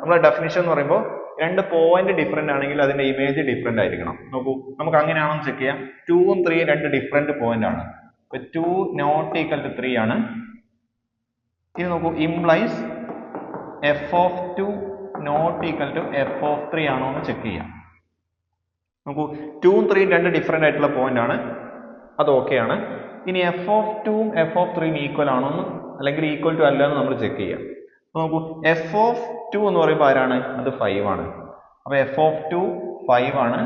നമ്മുടെ ഡെഫിനിഷൻ എന്ന് പറയുമ്പോൾ രണ്ട് പോയിന്റ് ഡിഫറെന്റ് ആണെങ്കിൽ അതിന്റെ ഇമേജ് ഡിഫറെന്റ് ആയിരിക്കണം. നോക്കൂ നമുക്ക് അങ്ങനെയാണെന്ന് ചെക്ക് ചെയ്യാം. ടൂവും ത്രീയും രണ്ട് ഡിഫറെന്റ് പോയിന്റ് ആണ്. ഇപ്പൊ two not equal to three ആണ്. ഇനി നോക്കൂ implies f of two not equal to f of three ആണോ എന്ന് ചെക്ക് ചെയ്യാം. നോക്കൂ ടൂവും ത്രീയും രണ്ട് ഡിഫറെന്റ് ആയിട്ടുള്ള പോയിന്റ് ആണ്. അത് ഓക്കെ ആണ്. ഇനി എഫ് ഓഫ് ടൂവും എഫ് ഓഫ് ത്രീയും ഈക്വൽ ആണോ എന്ന് അല്ലെങ്കിൽ ഈക്വൽ ടു അല്ല എന്ന് നമ്മൾ ചെക്ക് ചെയ്യാം. അപ്പോൾ നോക്കൂ എഫ് ഓഫ് ടു എന്ന് പറയുമ്പോൾ ആരാണ്? അത് ഫൈവ് ആണ്. അപ്പോൾ എഫ് ഓഫ് ടു ഫൈവ് ആണ്.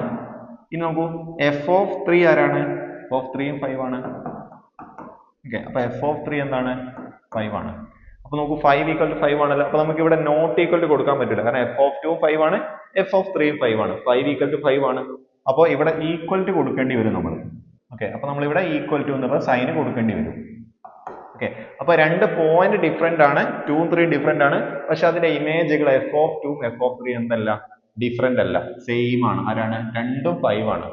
ഇനി നോക്കൂ എഫ് ഓഫ് ത്രീ ആരാണ്? എഫ് ഓഫ് ത്രീയും ഫൈവ് ആണ്. ഓക്കെ അപ്പോൾ എഫ് ഓഫ് ത്രീ എന്താണ്? ഫൈവ് ആണ്. അപ്പോൾ നോക്കൂ ഫൈവ് ഈക്വൽ ടു ഫൈവ് ആണല്ലോ. അപ്പൊ നമുക്ക് ഇവിടെ നോട്ട് ഈക്വൽ ടു കൊടുക്കാൻ പറ്റില്ല കാരണം എഫ് ഓഫ് ടു ഫൈവ് ആണ് എഫ് ഓഫ് ത്രീയും ഫൈവ് ആണ്. ഫൈവ് ഈക്വൽ ടു ഫൈവ് ആണ്. അപ്പോൾ ഇവിടെ ഈക്വൽ ടു കൊടുക്കേണ്ടി വരും നമ്മൾ ഓക്കെ അപ്പോൾ നമ്മൾ ഇവിടെ ഈക്വൽ ടു എന്നുള്ള സൈന് കൊടുക്കേണ്ടി വരും. ഓക്കെ. അപ്പൊ രണ്ട് പോയിന്റ് ഡിഫറെന്റ് ആണ് ടൂവും ത്രീ ഡിഫറെന്റ് ആണ്. പക്ഷെ അതിന്റെ ഇമേജുകൾ f of two f of three എന്തല്ല? ഡിഫറെന്റ് അല്ല. സെയിം ആണ്. ആരാണ്? രണ്ടും ഫൈവ് ആണ്.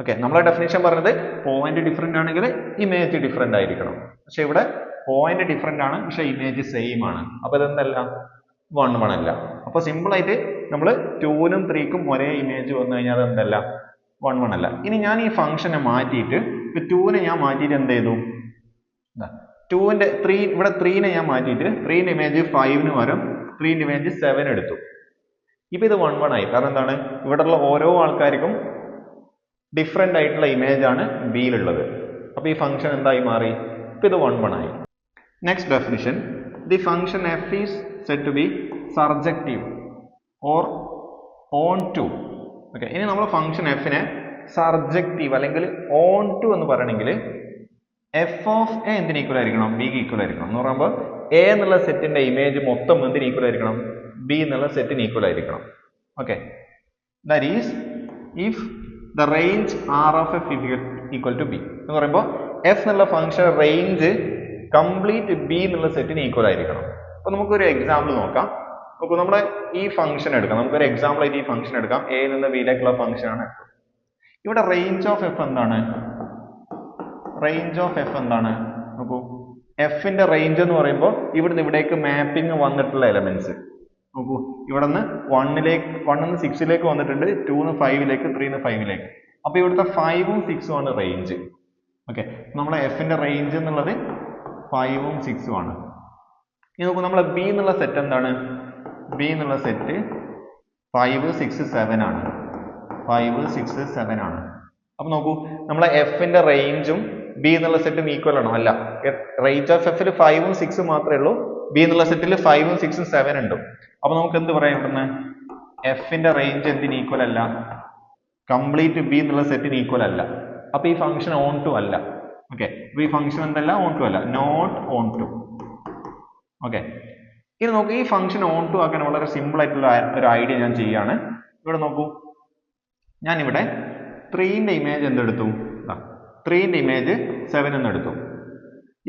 ഓക്കെ. നമ്മളെ ഡെഫിനേഷൻ പറഞ്ഞത് പോയിന്റ് ഡിഫറെന്റ് ആണെങ്കിൽ ഇമേജ് ഡിഫറെന്റ് ആയിരിക്കണം. പക്ഷെ ഇവിടെ പോയിന്റ് ഡിഫറെന്റ് ആണ് പക്ഷെ ഇമേജ് സെയിം ആണ്. അപ്പൊ ഇതെന്തല്ല? വൺ വൺ അല്ല. അപ്പൊ സിമ്പിൾ ആയിട്ട് നമ്മൾ ടൂനും ത്രീക്കും ഒരേ ഇമേജ് വന്നു കഴിഞ്ഞാൽ അതെന്തല്ല? വൺ വൺ അല്ല. ഇനി ഞാൻ ഈ ഫംഗ്ഷനെ മാറ്റിയിട്ട് ടൂവിനെ ഞാൻ മാറ്റിയിട്ട് എന്ത് ചെയ്തു? ടൂവിന്റെ ത്രീ ഇവിടെ ത്രീനെ ഞാൻ മാറ്റിയിട്ട് ത്രീന്റെ ഇമേജ് ഫൈവിന് പകരം ന്റെ ഇമേജ് സെവൻ എടുത്തു. ഇപ്പൊ ഇത് വൺ വൺ ആയി. കാരണം എന്താണ്? ഇവിടെയുള്ള ഓരോ ആൾക്കാർക്കും ഡിഫറെന്റ് ആയിട്ടുള്ള ഇമേജ് ആണ് ബിയിലുള്ളത് അപ്പോൾ ഈ ഫംഗ്ഷൻ എന്തായി മാറി? ഇപ്പൊ ഇത് വൺ വൺ ആയി. Next definition the function f is said to be surjective or onto okay ഇനി നമ്മൾ ഫംഗ്ഷൻ എഫിനെ സർജക്റ്റീവ് അല്ലെങ്കിൽ ഓൺ ടു എന്ന് പറയണമെങ്കിൽ എഫ് ഓഫ് എ എന്തിന് ഈക്വൽ ആയിരിക്കണം? ബിക്ക് ഈക്വൽ ആയിരിക്കണം. എന്ന് പറയുമ്പോൾ എ എന്നുള്ള സെറ്റിന്റെ ഇമേജ് മൊത്തം എന്തിന് ഈക്വൽ ആയിരിക്കണം? ബി എന്നുള്ള സെറ്റിന് ഈക്വൽ ആയിരിക്കണം. Okay that is if the range R of f equal to B എന്ന് പറയുമ്പോൾ എഫ് എന്നുള്ള ഫംഗ്ഷൻ റേഞ്ച് കംപ്ലീറ്റ് ബി എന്നുള്ള സെറ്റിന് ഈക്വൽ ആയിരിക്കണം. അപ്പോൾ നമുക്കൊരു എക്സാമ്പിൾ നോക്കാം. നോക്കൂ നമ്മുടെ ഈ ഫംഗ്ഷൻ എടുക്കാം. നമുക്കൊരു എക്സാമ്പിൾ ആയിട്ട് ഈ ഫംഗ്ഷൻ എടുക്കാം. എ നിന്ന് ബിയിലേക്കുള്ള ഫംഗ്ഷൻ ആണ് ഇവിടെ റേഞ്ച് ഓഫ് എഫ് എന്താണ്? റേഞ്ച് ഓഫ് എഫ് എന്താണ്? നോക്കൂ. എഫിന്റെ റേഞ്ച് എന്ന് പറയുമ്പോൾ ഇവിടുന്ന് ഇവിടേക്ക് മാപ്പിംഗ് വന്നിട്ടുള്ള എലമെന്റ്സ് നോക്കൂ. ഇവിടെ നിന്ന് വണ്ണിലേക്ക് വണ്ണിന്ന് സിക്സിലേക്ക് വന്നിട്ടുണ്ട് ടൂന്ന് ഫൈവിലേക്ക് ത്രീന്ന് ഫൈവിലേക്ക് അപ്പൊ ഇവിടുത്തെ ഫൈവും സിക്സും ആണ് റേഞ്ച് ഓക്കെ നമ്മളെ എഫിന്റെ റേഞ്ച് എന്നുള്ളത് ഫൈവും സിക്സും ആണ്. ഇനി നോക്കൂ നമ്മളെ ബി എന്നുള്ള സെറ്റ് എന്താണ്? ബി എന്നുള്ള സെറ്റ് ഫൈവ് സിക്സ് സെവൻ ആണ്. ഫൈവ് സിക്സ് സെവൻ ആണ്. അപ്പൊ നോക്കൂ നമ്മളെ എഫിന്റെ റേഞ്ചും ബി എന്നുള്ള സെറ്റും ഈക്വൽ ആണോ? അല്ല. റേറ്റ് ഓഫ് എഫിൽ ഫൈവും സിക്സും മാത്രമേ ഉള്ളൂ. ബി എന്നുള്ള സെറ്റിൽ ഫൈവും സിക്സും സെവൻ ഉണ്ട്. അപ്പൊ നമുക്ക് എന്ത് പറയാം ഇവിടുന്ന് എഫിന്റെ റേഞ്ച് എന്തിന് ഈക്വൽ അല്ല? കംപ്ലീറ്റ് ബി എന്നുള്ള സെറ്റിന് ഈക്വൽ അല്ല. അപ്പൊ ഈ ഫംഗ്ഷൻ ഓൺ ടു അല്ല. ഓക്കെ അപ്പൊ ഈ ഫംഗ്ഷൻ എന്തല്ല? ഓൺ ടു അല്ല. നോട്ട് ഓൺ ടു ഓക്കെ ഇനി നോക്കൂ ഈ ഫംഗ്ഷൻ ഓൺ ടു ആക്കാൻ വളരെ സിമ്പിൾ ആയിട്ടുള്ള ഒരു ഐഡിയ ഞാൻ ചെയ്യാണ്. ഇവിടെ നോക്കൂ. ഞാൻ ഇവിടെ ത്രീന്റെ ഇമേജ് എന്തെടുത്തു? ത്രീന്റെ ഇമേജ് സെവൻ എന്നെടുത്തു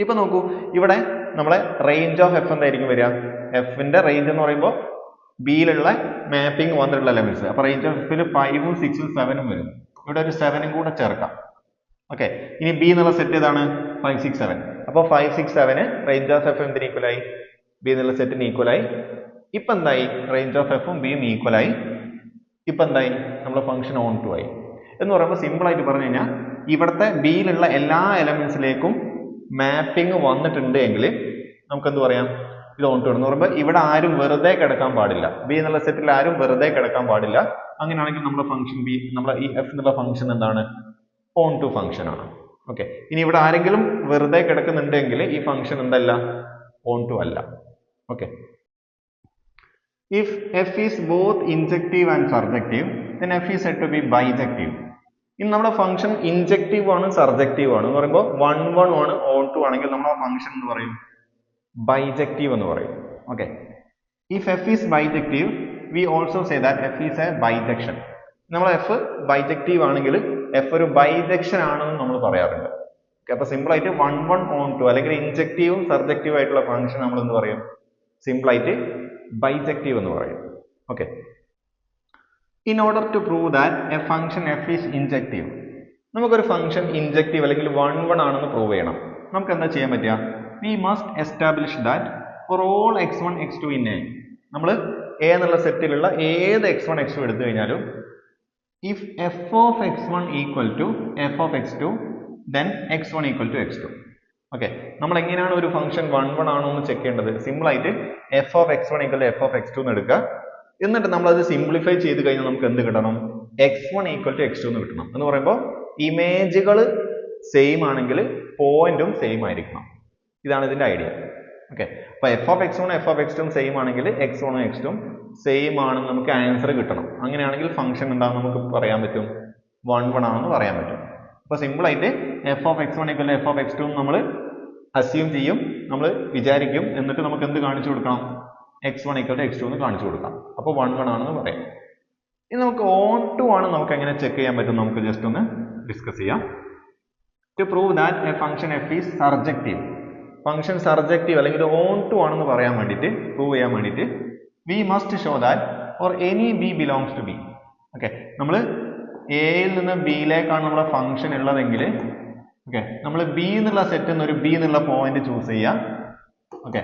ഇപ്പൊ നോക്കൂ ഇവിടെ നമ്മളെ റേഞ്ച് ഓഫ് എഫ് എന്തായിരിക്കും വരിക? എഫിന്റെ റേഞ്ച് എന്ന് പറയുമ്പോൾ ബിയിലുള്ള മാപ്പിംഗ് വന്നിട്ടുള്ള ലെവൽസ് അപ്പോൾ റേഞ്ച് ഓഫ് എഫിൽ ഫൈവും സിക്സും സെവനും വരും. ഇവിടെ ഒരു സെവനും കൂടെ ചേർക്കാം. ഓക്കെ ഇനി ബി എന്നുള്ള സെറ്റ് ഏതാണ്? ഫൈവ് സിക്സ് സെവൻ അപ്പോൾ ഫൈവ് സിക്സ് സെവന് റേഞ്ച് ഓഫ് എഫ് എന്തിന് ഈക്വൽ ആയി? ബി എന്നുള്ള സെറ്റിന് ഈക്വൽ ആയി. ഇപ്പൊ എന്തായി? റേഞ്ച് ഓഫ് എഫും ബിയും ഈക്വൽ ആയി. ഇപ്പൊ എന്തായി? നമ്മുടെ ഫംഗ്ഷൻ ഓൺ ടു ആയി. എന്ന് പറയുമ്പോൾ സിമ്പിൾ ആയിട്ട് പറഞ്ഞു കഴിഞ്ഞാൽ ഇവിടുത്തെ ബിയിലുള്ള എല്ലാ എലമെന്റ്സിലേക്കും മാപ്പിംഗ് വന്നിട്ടുണ്ട് എങ്കിൽ നമുക്ക് എന്ത് പറയാം? ഇത് ഓൺ ടു എന്ന് പറയുമ്പോൾ ഇവിടെ ആരും വെറുതെ കിടക്കാൻ പാടില്ല. ബി എന്നുള്ള സെറ്റിൽ ആരും വെറുതെ കിടക്കാൻ പാടില്ല. അങ്ങനെയാണെങ്കിൽ നമ്മുടെ ഫംഗ്ഷൻ ബി നമ്മുടെ ഈ എഫ് എന്നുള്ള ഫംഗ്ഷൻ എന്താണ്? ഓൺ ടു ഫംഗ്ഷൻ ആണ്. ഓക്കെ ഇനി ഇവിടെ ആരെങ്കിലും വെറുതെ കിടക്കുന്നുണ്ടെങ്കിൽ ഈ ഫംഗ്ഷൻ എന്തല്ല? ഓൺ ടു അല്ല. Okay if f is both injective and surjective then f is said to B bijective ഇനി നമ്മുടെ ഫംഗ്ഷൻ ഇൻജക്റ്റീവ് ആണ് സർജക്റ്റീവ് ആണ്. എന്ന് പറയുമ്പോൾ വൺ വൺ ആണ് ഓൺ ടു ആണെങ്കിൽ നമ്മുടെ ഫംഗ്ഷൻ എന്ന് പറയും. ബൈജക്റ്റീവ് എന്ന് പറയും. Okay if f is bijective we also say that f is a bijection നമ്മൾ എഫ് ബൈജക്റ്റീവ് ആണെങ്കിൽ എഫ് ഒരു ബൈജക്ഷൻ ആണെന്ന് നമ്മൾ പറയാറുണ്ട്. ഓക്കെ അപ്പൊ സിമ്പിൾ ആയിട്ട് വൺ വൺ ഓൺ ടു അല്ലെങ്കിൽ ഇൻജക്റ്റീവും സർജക്റ്റീവ് ആയിട്ടുള്ള ഫംഗ്ഷൻ നമ്മൾ എന്ത് പറയും? സിമ്പിൾ ആയിട്ട് ബൈജക്റ്റീവ് എന്ന് പറയും. Okay in order to prove that a function F is injective നമുക്കൊരു ഫംഗ്ഷൻ ഇൻജക്റ്റീവ് അല്ലെങ്കിൽ വൺ വൺ ആണെന്ന് പ്രൂവ് ചെയ്യണം. നമുക്ക് എന്താ ചെയ്യാൻ പറ്റുക? We must establish that for all x one x two in A നമ്മൾ എ എന്നുള്ള സെറ്റിലുള്ള ഏത് എക്സ് വൺ എക്സ് ടു എടുത്തു കഴിഞ്ഞാലും if f of x one equal to f of x two then x one equal to x two okay നമ്മൾ എങ്ങനെയാണ് ഒരു function one one ആണോ എന്ന് ചെക്ക് ചെയ്യേണ്ടത്? സിമ്പിൾ ആയിട്ട് f of x one equal f of x two എന്ന് എടുക്കുക. എന്നിട്ട് നമ്മൾ അത് സിംപ്ലിഫൈ ചെയ്ത് കഴിഞ്ഞാൽ നമുക്ക് എന്ത് കിട്ടണം? X one equal to x two എന്ന് കിട്ടണം. എന്ന് പറയുമ്പോൾ ഇമേജുകൾ സെയിം ആണെങ്കിൽ പോയിന്റും സെയിം ആയിരിക്കണം. ഇതാണ് ഇതിന്റെ ഐഡിയ ഓക്കെ അപ്പോൾ f of x one f of x two same ആണെങ്കിൽ എക്സ് വണും എക്സ് ടു സെയിം ആണെന്ന് നമുക്ക് ആൻസർ കിട്ടണം. അങ്ങനെയാണെങ്കിൽ ഫംഗ്ഷൻ എന്താണെന്ന് നമുക്ക് പറയാൻ പറ്റും? വൺ വൺ ആണെന്ന് പറയാൻ പറ്റും. അപ്പോൾ സിമ്പിൾ ആയിട്ട് f of x one equal f of x two നമ്മൾ അസ്യൂം ചെയ്യും. നമ്മൾ വിചാരിക്കും. എന്നിട്ട് നമുക്ക് എന്ത് കാണിച്ചു കൊടുക്കണം? X one equal x two എന്ന് കാണിച്ചു കൊടുക്കാം. അപ്പോൾ വൺ വൺ ആണെന്ന് പറയാം. ഇനി നമുക്ക് ഓൺ ടു ആണ് നമുക്ക് എങ്ങനെ ചെക്ക് ചെയ്യാൻ പറ്റും നമുക്ക് ജസ്റ്റ് ഒന്ന് ഡിസ്കസ് ചെയ്യാം. To prove that a function f is surjective function surjective അല്ലെങ്കിൽ ഓൺ ടു ആണെന്ന് പറയാൻ വേണ്ടിയിട്ട് പ്രൂവ് ചെയ്യാൻ വേണ്ടിയിട്ട് we must show that or any b belongs to B okay നമ്മൾ എയിൽ നിന്ന് ബിയിലേക്കാണ് നമ്മുടെ ഫംഗ്ഷൻ ഉള്ളതെങ്കിൽ ഓക്കെ നമ്മൾ ബി എന്നുള്ള സെറ്റിൽ നിന്ന് ഒരു ബി എന്നുള്ള പോയിന്റ് ചൂസ് ചെയ്യുക. ഓക്കെ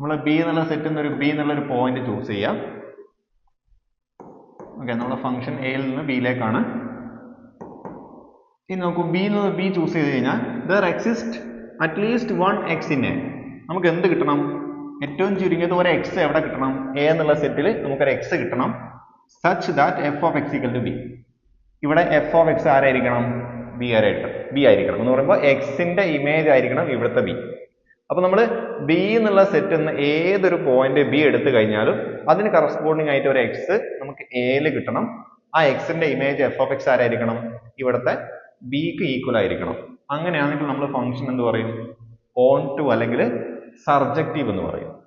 നമ്മൾ ബി എന്നുള്ള സെറ്റിൽ നിന്ന് ഒരു ബി എന്നുള്ള ഒരു പോയിന്റ് ചൂസ് ചെയ്യാം ഓക്കെ നമ്മുടെ ഫംഗ്ഷൻ എയിൽ നിന്ന് ബിയിലേക്കാണ് ഇനി നോക്കൂ ബി എന്ന് ബി ചൂസ് ചെയ്ത് കഴിഞ്ഞാൽ there exist at least one x in നമുക്ക് എന്ത് കിട്ടണം? ഏറ്റവും ചുരുങ്ങിയത് ഒരു എക്സ് എവിടെ കിട്ടണം? എ എന്നുള്ള സെറ്റിൽ നമുക്കൊരു എക്സ് കിട്ടണം. Such that f of x equal to b ഇവിടെ എഫ് ഓഫ് എക്സ് ആരായിരിക്കണം? ബി ആരായിട്ട് ബി ആയിരിക്കണം. എന്ന് പറയുമ്പോൾ എക്സിന്റെ ഇമേജ് ആയിരിക്കണം ഇവിടുത്തെ ബി അപ്പൊ നമ്മൾ ബി എന്നുള്ള സെറ്റ് എന്ന് ഏതൊരു പോയിന്റ് ബി എടുത്തു കഴിഞ്ഞാലും അതിന് കറസ്പോണ്ടിങ് ആയിട്ട് ഒരു എക്സ് നമുക്ക് എയിൽ കിട്ടണം. ആ എക്സിന്റെ ഇമേജ് എഫ് ഓഫ് എക്സ് ആരായിരിക്കണം? ഇവിടുത്തെ ബിക്ക് ഈക്വൽ ആയിരിക്കണം. അങ്ങനെയാണെങ്കിൽ നമ്മൾ ഫംഗ്ഷൻ എന്ത് പറയും? ഓൺ ടു അല്ലെങ്കിൽ സർജക്റ്റീവ് എന്ന് പറയും.